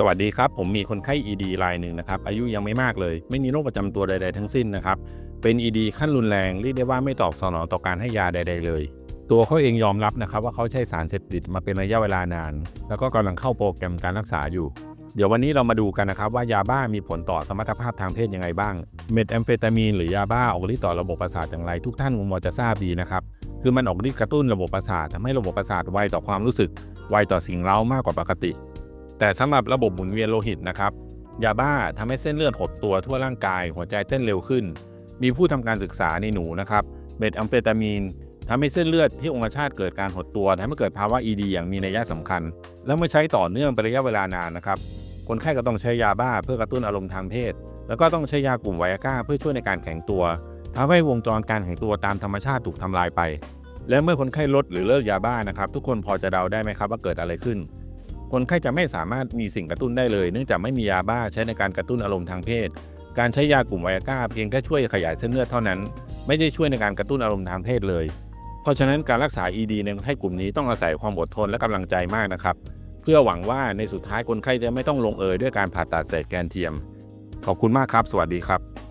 สวัสดีครับ ผมมีคนไข้ ED รายหนึ่งนะครับ อายุยังไม่มากเลย ไม่มีโรคประจำตัวใด ๆ ทั้งสิ้นนะครับ เป็น ED ขั้นรุนแรงเรียกได้ว่าไม่ตอบสนองต่อการให้ยาใด ๆ เลย ตัวเขาเองยอมรับนะครับว่าเขาใช้สารเสพติดมาเป็นระยะเวลานาน แล้วก็กำลังเข้าโปรแกรมการรักษาอยู่ เดี๋ยววันนี้เรามาดูกันนะครับว่ายาบ้ามีผลต่อสมรรถภาพทางเพศยังไงบ้าง เมทแอมเฟตามีนหรือยาบ้าออกฤทธิ์ต่อระบบประสาทอย่างไร ทุกท่านคงพอจะทราบดีนะครับ คือมันออกฤทธิ์กระตุ้นระบบประสาททำให้ระบบประสาทไวต่อความรู้สึก ไวต่อสิ่งเร้ามากกว่าปกติ แต่สำหรับระบบหมุนเวียนโลหิตนะครับ ยาบ้าทำให้เส้นเลือดหดตัวทั่วร่างกาย หัวใจเต้นเร็วขึ้น มีผู้ทำการศึกษาในหนูนะครับ เมทแอมเฟตามีนทำให้เส้นเลือดที่องคชาตเกิดการหดตัวทำให้เกิดภาวะ ED อย่างมีนัยสำคัญ และเมื่อใช้ต่อเนื่องเป็นระยะเวลานานนะครับ คนไข้ก็ต้องใช้ยาบ้าเพื่อกระตุ้นอารมณ์ทางเพศ แล้วก็ต้องใช้ยากลุ่มไวอาก้าเพื่อช่วยในการแข็งตัวทำให้วงจรการแข็งตัวตามธรรมชาติถูกทำลายไป และเมื่อคนไข้ลดหรือเลิกยาบ้านะครับ ทุกคนพอจะเดาได้ไหมครับว่าเกิดอะไรขึ้น คนไข้จะไม่สามารถมีสิ่งกระตุ้นได้เลย เนื่องจากไม่มียาบ้าใช้ในการกระตุ้นอารมณ์ทางเพศ การใช้ยากลุ่มไวอาก้าเพียงแค่ช่วยขยายเส้นเลือดเท่านั้น ไม่ได้ช่วยในการกระตุ้นอารมณ์ทางเพศเลย เพราะฉะนั้นการรักษา ED ในคนไข้กลุ่มนี้ต้องอาศัยความอดทนและกำลังใจมากนะครับ เพื่อหวังว่าในสุดท้ายคนไข้จะไม่ต้องลงเอยด้วยการผ่าตัดเศษแกนเทียม ขอบคุณมากครับ สวัสดีครับ